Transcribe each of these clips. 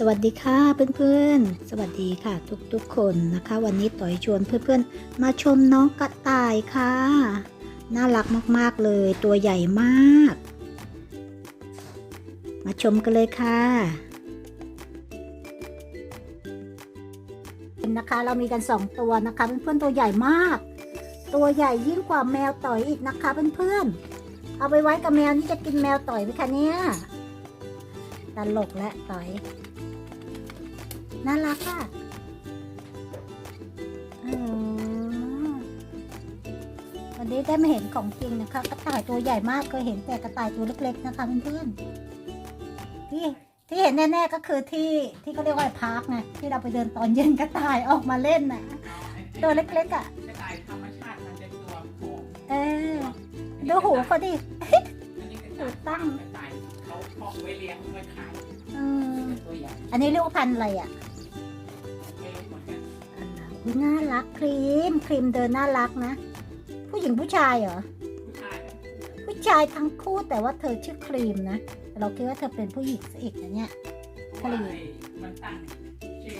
สวัสดีค่ะเพื่อนๆ สวัสดีค่ะ ทุกๆคนนะคะ วันนี้ต่อยชวนเพื่อนๆ มาชมน้องกระต่ายค่ะ น่ารักมากๆเลย ตัวใหญ่มาก มาชมกันเลยค่ะนะคะ เรามีกันสองตัวนะคะเพื่อนๆตัวใหญ่มาก ตัวใหญ่ยิ่งกว่าแมวต่อยอีกนะคะเพื่อนๆเอาไปไว้กับแมวนี่จะกินแมวต่อยไหมคะเนี่ยตลกและต่อย น่ารักอะอ๋อวันนี้ได้มาเห็นของจริงนะคะ กระต่ายตัวใหญ่มากเคยเห็นแต่กระต่ายตัวเล็ก ๆ นะคะเพื่อนๆที่ที่เห็นแน่ๆก็คือที่ที่เขาเรียกว่าพาร์คไงที่เราไปเดินตอนเย็นกระต่ายออกมาเล่นน่ะตัวเล็กๆอะกระต่ายธรรมชาติมันจะตัวโค้งเออดูหูเขาดิอันนี้กระหูต่ายตั้งกระต่ายเขาเพาะไว้เลี้ยงไว้ขายอืมเป็นตัวใหญ่อันนี้เรียกว่าพันธุ์อะไรอะ น่ารักครีมครีมเดินน่ารักนะ ผู้หญิงผู้ชายเหรอผู้ชายผู้ชายทั้งคู่แต่ว่าเธอชื่อครีมนะ เราคิดว่าเธอเป็นผู้หญิงซะอีกนะเนี่ยเพราะว่าไอ้มันตั้งชื่อ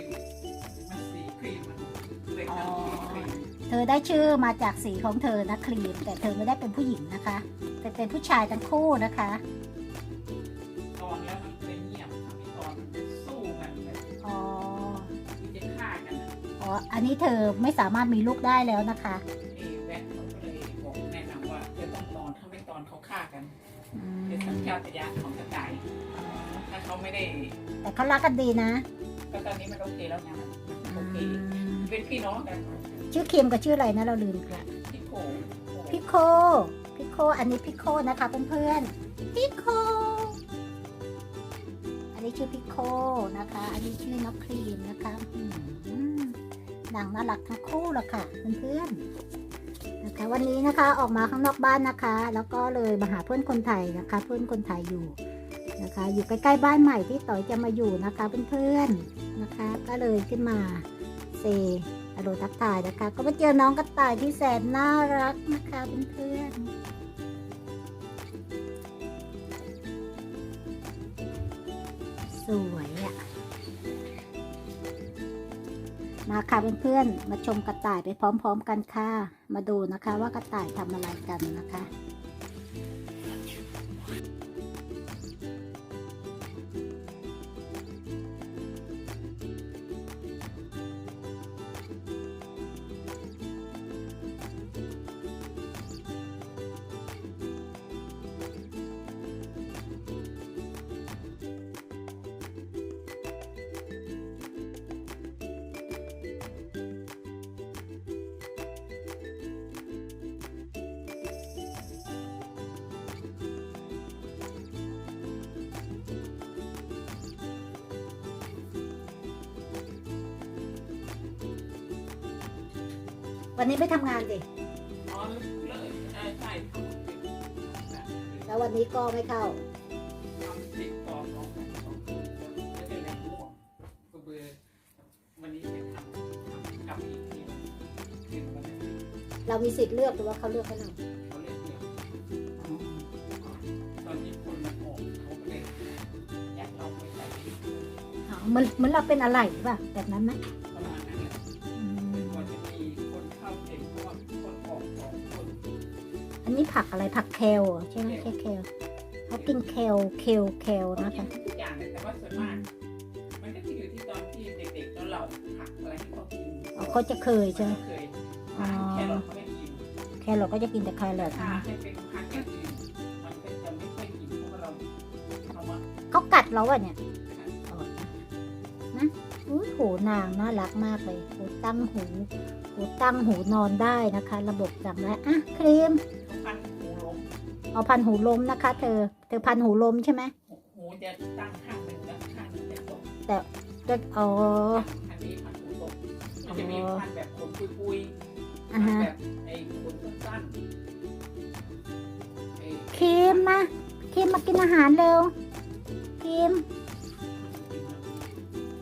มันสีครีมมันเลยตั้งชื่อครีมเธอได้ชื่อมาจากสีของเธอนะครีม แต่เธอไม่ได้เป็นผู้หญิงนะคะแต่เป็นผู้ชายทั้งคู่นะคะตอนแล้วมันเลย อ๋อ อันนี้เธอไม่สามารถมีลูกได้แล้วนะคะไอ้แวะเขาก็เลยบอกแนะนำว่าจะต้องตอนถ้าไม่ตอนเขาฆ่ากันอืมเป็นสัญชาตญาณของกระต่ายถ้าเขาไม่ได้แต่เขารักกันดีนะก็ตอนนี้มันโอเคแล้วไงมันโอเคอืมเป็นพี่น้องกันชื่อครีมกับชื่ออะไรนะเราลืมละพี่โขพิโคพิโคอันนี้พิโคนะคะเพื่อนๆพิโคอันนี้ชื่อพิโคนะคะ อันนี้ชื่อน้องครีมนะคะอืม นางน่ารักทั้งคู่ละค่ะเพื่อนๆนะคะวันนี้นะคะออกมาข้างนอกบ้านนะคะ แล้วก็เลยมาหาเพื่อนคนไทยนะคะ เพื่อนคนไทยอยู่นะคะ อยู่ใกล้ๆบ้านใหม่ที่ต่อยจะมาอยู่นะคะเพื่อนๆนะคะ ก็เลยขึ้นมาเซอโลทักทายนะคะ ก็มาเจอน้องกระต่ายที่แสนน่ารักนะคะเพื่อนๆสวยอะ่ะ มาค่ะเพื่อนๆ มาชมกระต่ายไปพร้อมๆกันค่ะ มาดูนะคะว่ากระต่ายทำอะไรกันนะคะ วันนี้ไม่ทำงานดิอ๋อเลิกใช่ใช่ทำติดแล้ววันนี้ก็ไม่เข้า ทำติดต่อสองกันสองคนไม่ได้แรงม่วงเบื่อวันนี้ไปทำทำกับอีกทีคือวันนี้เรามีสิทธิ์เลือกหรือว่าเขาเลือกให้เราเขาเรียกเนี่ยตอนนี้คนมันออกเขาก็เลยอยากเอาไปใส่ที่อ๋อเหมือนเหมือนเราเป็นอะไรป่ะแบบนั้นไหม ผักอะไรผักเคลเหรอใช่ไหมใช่เคลเขากินเคลเคลเคลเขานะกิคะนทุกอย่างเลยแต่ว่าส่วนมาก มันก็จะอยู่ที่ตอนที่เด็กๆแล้วเราผักอะไรที่เขากินอ๋อเขาจะเคยใช่ไหมเขาเคยทานแครอทเขาไม่กินแครอทก็จะกินแต่แครอทถ้านะให้เป็นพันธุ์อย่างอื่นมันก็จะไม่ค่อยกินเพราะว่าเราเอามาเขากัดเราอะเนี่ยอ๋อนะอุ้ยหูนางน่ารักมากเลยหูตั้งหูหูตั้งหูนอนได้นะคะ ระบบจำได้อะครีมพันธุ์หูล้ม เอาพันหูลมนะคะ เธอ เธอพันหูลมใช่ไหมหูจะตั้งข้างหนึ่งแล้วข้างหนึ่งจะตกจะอ๋ออันนี้พันธุ์หูตกมันจะมีพันธุ์แบบขนปุยๆอ่าฮะแบบไอ้ขนสั้นๆไอ้ครีมมาครีมมากินอาหารเร็วครีม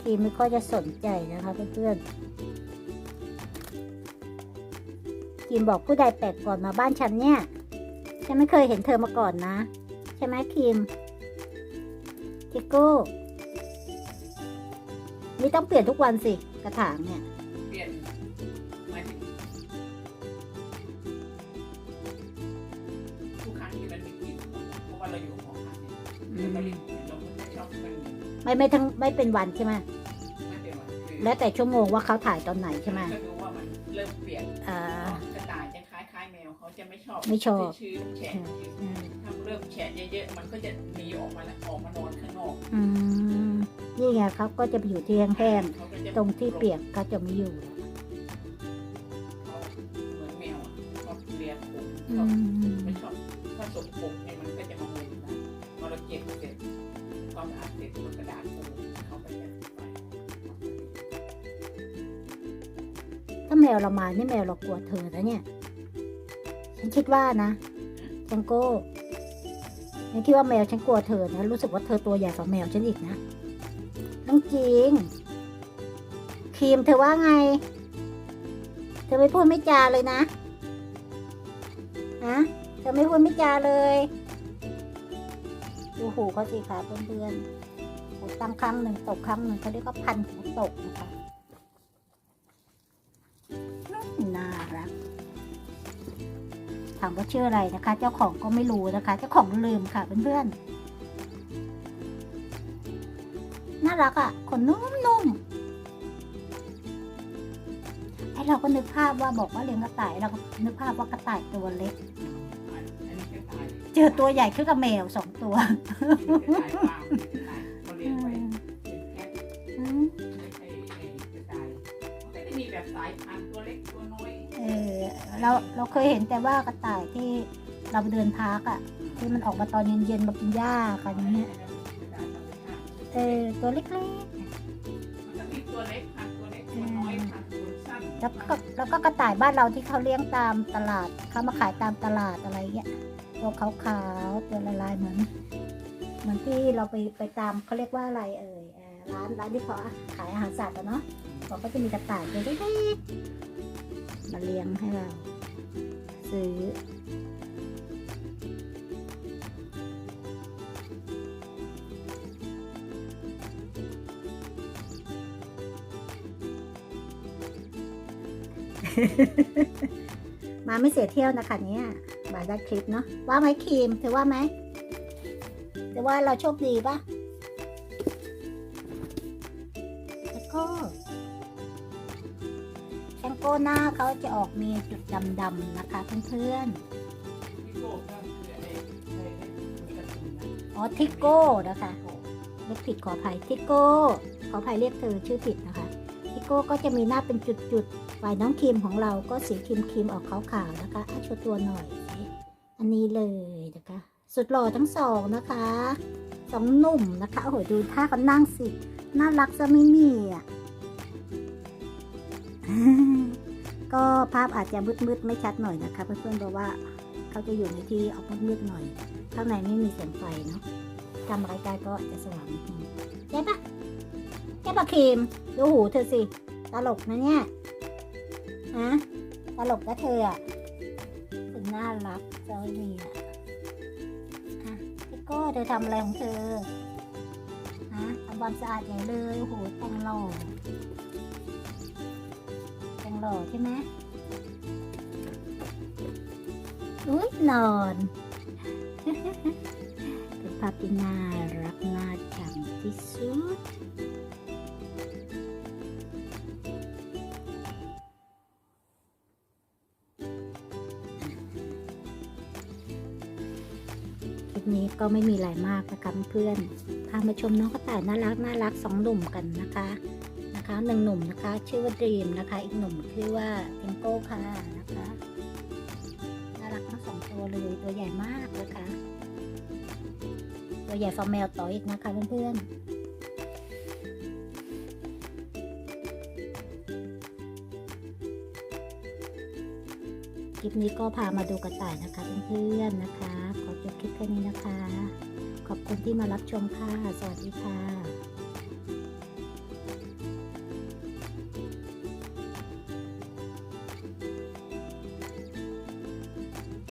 ครีมไม่ค่อยจะสนใจนะคะเพื่อนๆครีมบอกผู้ใดแปลกก่อนมาบ้านฉันเนี่ย ฉันไม่เคยเห็นเธอมาก่อนนะ ใช่ไหมครีมทิโก้นี่ต้องเปลี่ยนทุกวันสิกระถางเนี่ย เปลี่ยนหมายถึงทุกครั้งที่มันมีกลิ่นเพราะว่าเราอยู่ของพักเนี่ยเราเรียนเราไม่ชอบมันไม่ไม่ทั้งไม่เป็นวันใช่ไหมไม่เป็นวันคือแล้วแต่ชั่วโมงว่าเขาถ่ายตอนไหนใช่ไหมก็ดูว่ามันเริ่มเปลี่ยนอ่า จะไม่ชอบไม่ชอบชื้นๆแฉะถ้าเริ่มแฉะเยอะๆมันก็จะหนีออกมาแล้วออกมานอนข้างนอกอืมนี่ไงเขาก็จะไปอยู่ที่แห้งเขาก็จะๆตรงที่เปียกเขาจะไม่อยู่ เขาเหมือนแมวอะชอบเลียผมอืชอบมไม่ชอบถ้าสกปรกเนี่ยมันก็จะมามุนนะพอเราเก็บเสร็จความสะอาดเสร็จบนกระดาษปูเขาก็จะไปถ้าแมวเรามานี่แมวเรากลัวเธอนะเนี่ย ฉันคิดว่านะฉันโก้ฉันคิดว่าแมวฉันกลัวเธอนะ รู้สึกว่าเธอตัวใหญ่กว่าแมวฉันอีกนะเรื่องจริงครีมเธอว่าไง เธอไม่พูดไม่จาเลยนะฮะเธอไม่พูดไม่จาเลยดูหูเขาสิคะเพื่อนๆตั้งครั้งหนึ่งตกครั้งหนึ่งเขาเรียกว่าพันหูตกนะคะ ว่าชื่ออะไรนะคะ เจ้าของก็ไม่รู้นะคะ เจ้าของลืมค่ะเพื่อนๆน่ารักอะ่ะขนนุ่มๆไอเราก็นึกภาพว่าบอกว่าเลี้ยงกระต่ายเราก็นึกภาพว่ากระต่ายตัวเล็ก เจอตัวใหญ่ขึ้นกับแมวสองตัวเขาเลี้ยงไว้เป็นแค่อืมไม่ใช่ไอ้กระต่ายมันก็จะมีแบบสายพันธุ์ตัวเล็กตัว เออเราเราเคยเห็นแต่ว่ากระต่ายที่เราไปเดินพาร์กอะที่มันออกมาตอนเย็นๆมากินหญ้ากันอย่างเงี้ยกระต่ายธรรมชาติเออตัวเล็กมันก็มีตัวเล็กพันธุ์ตัวเล็กตัวน้อยพันธุ์ตัวสั้นๆแล้วก็แล้วก็กระต่ายบ้านเราที่เขาเลี้ยงตามตลาดเขามาขายตามตลาดอะไรเงี้ยตัวขาวๆตัวลายๆเหมือน เหมือนที่เราไปไปตามเขาเรียกว่าอะไรเอ่ยเอ่อร้านร้านที่เขาขายอาหารสัตว์อะเนาะเขาก็จะมีกระต่ายตัวเล็กๆ มาเลี้ยงให้เรา ซื้อ มาไม่เสียเที่ยวนะคะเนี่ยมาได้คลิปเนาะว่าไหมครีมเธอว่าไหมเธอว่าเราโชคดีปะ ก้หน้าเขาจะออกมีจุดดำๆนะคะเพื่อนๆ อ๋อทิกโก้นะคะเรียกผิดขออภัยทิกโก้ขออภัยเรียกเธอชื่อผิดนะคะทิกโก้ก็จะมีหน้าเป็นจุดๆฝ่ายน้องครีมของเราก็สีครีมครีมๆออกขาวๆนะคะอะโชว์ตัวหน่อย อันนี้เลยนะคะ สุดหล่อทั้งสองนะคะสองหนุ่มนะคะโอ้โหดูท่าเขานั่งสิ น่ารักจะไม่มีอะ ก็ภาพอาจจะมืดๆไม่ชัดหน่อยนะคะ เพื่อนๆเพราะว่าเขาจะอยู่ในที่ออกมืดๆหน่อย ข้างในไม่มีแสงไฟเนาะทำอะไรได้ก็จะสว่างนิดนึงใช่ปะใช่ปะครีมดูหูเธอสิตลกนะเนี่ยฮะตลกนะเธออะถึงน่ารักเจ้านี่อะอะพี่โก้เธอทำอะไรของเธอฮะทำความสะอาดใหญ่เลยโอ้โหแต่งหล่อ หล่อใช่ไหมอุ้ยนอน เป็นภาพที่น่ารักน่าชังที่สุดคลิปนี้ก็ไม่มีอะไรมากนะคะเพื่อน พามาชมน้องกระต่ายน่ารักน่ารักสองหนุ่มกันนะคะ นะคะหนึ่งหนุ่มนะคะ ชื่อว่าดรีมนะคะ อีกหนุ่มชื่อว่าเทงโก้ค่ะนะคะน่ารักทั้งสองตัวเลยตัวใหญ่มากนะคะ ตัวใหญ่ฟอร์แมวต่ออีกนะคะเพื่อนๆคลิปนี้ก็พามาดูกระต่ายนะคะเพื่อนๆนะคะ ขอจบคลิปแค่นี้นะคะ ขอบคุณที่มารับชมค่ะ สวัสดีค่ะ